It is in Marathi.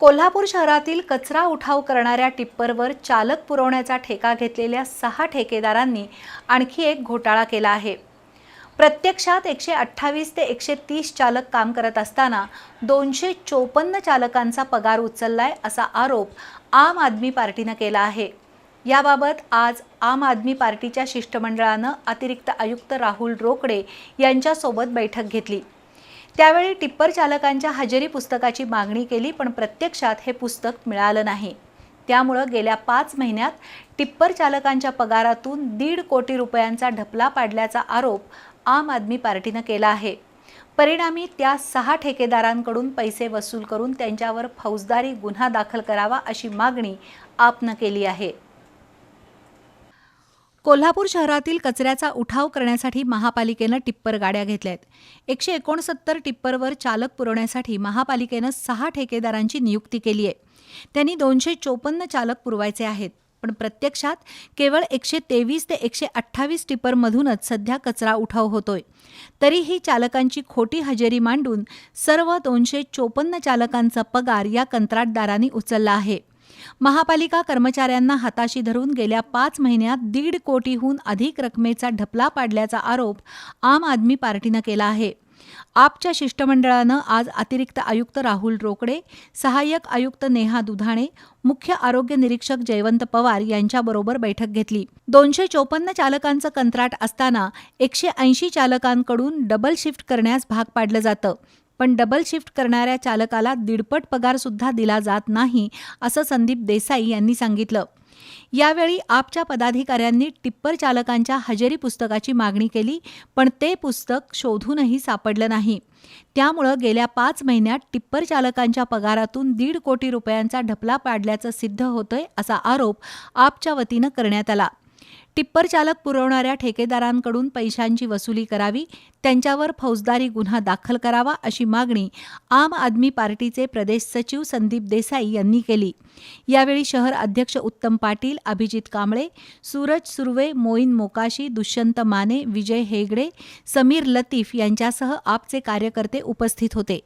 कोल्हापूर शहरातील कचरा उठाव करणाऱ्या टिप्परवर चालक पुरवण्याचा ठेका घेतलेल्या सहा ठेकेदारांनी आणखी एक घोटाळा केला आहे. प्रत्यक्षात एकशे अठ्ठावीस ते एकशे तीस चालक काम करत असताना दोनशे चोपन्न चालकांचा पगार उचललाय असा आरोप आम आदमी पार्टीनं केला आहे. याबाबत आज आम आदमी पार्टीच्या शिष्टमंडळानं अतिरिक्त आयुक्त राहुल रोकडे यांच्यासोबत बैठक घेतली. त्यावेळी टिप्पर चालकांच्या हजेरी पुस्तकाची मागणी केली पण प्रत्यक्षात हे पुस्तक मिळालं नाही. त्यामुळं गेल्या पाच महिन्यात टिप्पर चालकांच्या पगारातून दीड कोटी रुपयांचा ढपला पाडल्याचा आरोप आम आदमी पार्टीनं केला आहे. परिणामी त्या सहा ठेकेदारांकडून पैसे वसूल करून त्यांच्यावर फौजदारी गुन्हा दाखल करावा अशी मागणी आपनं केली आहे. कोल्हापूर शहरातील कचऱ्याचा उठाव करण्यासाठी महापालिकेनं टिप्पर गाड्या घेतल्या आहेत एकशे एकोणसत्तर टिप्परवर चालक पुरवण्यासाठी महापालिकेनं सहा ठेकेदारांची नियुक्ती केली आहे. त्यांनी दोनशे चोपन्न चालक पुरवायचे आहेत. पण प्रत्यक्षात केवळ एकशे तेवीस ते एकशे अठ्ठावीस टिप्परमधूनच सध्या कचरा उठाव होतोय. तरीही चालकांची खोटी हजेरी मांडून सर्व दोनशे चोपन्न चालकांचा पगार या कंत्राटदारांनी उचलला आहे. महापालिका कर्मचाऱ्यांना हाताशी धरून गेल्या पाच महिन्यात दीड कोटीहून अधिक रकमेचा ढपला पाडल्याचा आरोप आम आदमी पार्टीनं केला आहे. आपच्या शिष्टमंडळानं आज अतिरिक्त आयुक्त राहुल रोकडे सहाय्यक आयुक्त नेहा दुधाणे मुख्य आरोग्य निरीक्षक जयवंत पवार यांच्याबरोबर बैठक घेतली. दोनशे चोपन्न चालकांचं कंत्राट असताना एकशे ऐंशी चालकांकडून डबल शिफ्ट करण्यास भाग पाडलं जातं. पण डबल शिफ्ट करणाऱ्या चालकाला दीडपट पगारसुद्धा दिला जात नाही असं संदीप देसाई यांनी सांगितलं. यावेळी आपच्या पदाधिकाऱ्यांनी टिप्पर चालकांच्या हजेरी पुस्तकाची मागणी केली पण ते पुस्तक शोधूनही सापडलं नाही. त्यामुळं गेल्या पाच महिन्यात टिप्पर चालकांच्या पगारातून दीड कोटी रुपयांचा ढपला पाडल्याचं सिद्ध होतंय असा आरोप आपच्या वतीनं करण्यात आला. टिप्पर चालक पुरवणाऱ्या ठेकेदारांकडून पैशांची वसुली करावी त्यांच्यावर फौजदारी गुन्हा दाखल करावा अशी मागणी आम आदमी पार्टीचे प्रदेश सचिव संदीप देसाई यांनी केली. यावेळी शहर अध्यक्ष उत्तम पाटील अभिजित कांबळे सूरज सुर्वे मोईन मोकाशी दुष्यंत माने विजय हेगडे समीर लतीफ यांच्यासह आपचे कार्यकर्ते उपस्थित होते.